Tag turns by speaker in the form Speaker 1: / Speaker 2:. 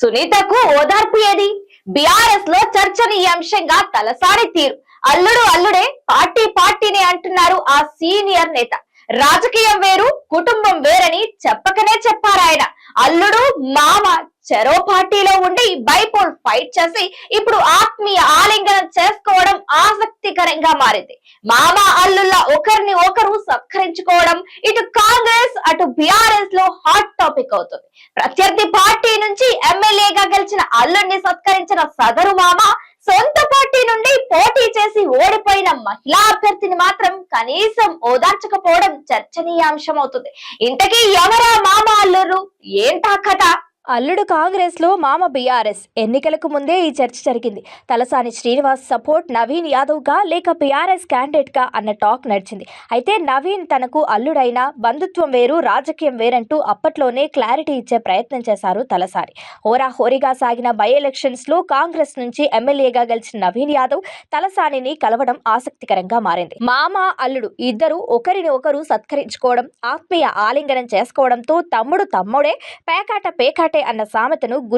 Speaker 1: సునీతకు ఓదార్పు ఏది? బీఆర్ఎస్లో చర్చనీయాంశంగా తలసారి తీరు. అల్లుడు అల్లుడే పార్టీ పార్టీని అంటున్నారు ఆ సీనియర్ నేత. రాజకీయం వేరు కుటుంబం వేరని చెప్పకనే చెప్పారాయన అల్లుడు మామ చెరో పార్టీలో ఉండి బైపోల్ ఫైట్ చేసి ఇప్పుడు ఆత్మీయ ఆలింగనం చేసుకోవడం ఆసక్తికరంగా మారింది. మామ అల్లుళ్ళ ఒకరిని ఒకరు సత్కరించుకోవడం ఇటు కాంగ్రెస్ అటు బీఆర్ఎస్లో హాట్ టాపిక్ అవుతుంది. ప్రత్యర్థి పార్టీ నుంచి ఎమ్మెల్యేగా గెలిచిన అల్లుడిని సత్కరించిన సదరు మామ సొంత పార్టీ నుండి పోటీ చేసి ఓడిపోయిన మహిళా అభ్యర్థిని మాత్రం కనీసం ఓదార్చకపోవడం చర్చనీయాంశం అవుతుంది ఇంతకీ ఎవరా మామ అల్లురు ఏంటా కథ?
Speaker 2: అల్లుడు కాంగ్రెస్లో మామ బీఆర్ఎస్. ఎన్నికలకు ముందే ఈ చర్చ జరిగింది. తలసాని శ్రీనివాస్ సపోర్ట్ నవీన్ యాదవ్గా లేక బీఆర్ఎస్ క్యాండిడేట్గా అన్న టాక్ నడిచింది. అయితే నవీన్ తనకు అల్లుడైన బంధుత్వం వేరు రాజకీయం వేరంటూ అప్పట్లోనే క్లారిటీ ఇచ్చే ప్రయత్నం చేశారు తలసాని. హోరాహోరీగా సాగిన బై ఎలక్షన్స్లో కాంగ్రెస్ నుంచి ఎమ్మెల్యేగా గెలిచిన నవీన్ యాదవ్ తలసానిని కలవడం ఆసక్తికరంగా మారింది. మామ అల్లుడు ఇద్దరు ఒకరిని ఒకరు సత్కరించుకోవడం ఆత్మీయ ఆలింగనం చేసుకోవడంతో తమ్ముడు తమ్ముడే పేకాట పేకాటే అన్న సామెతను గుర్తు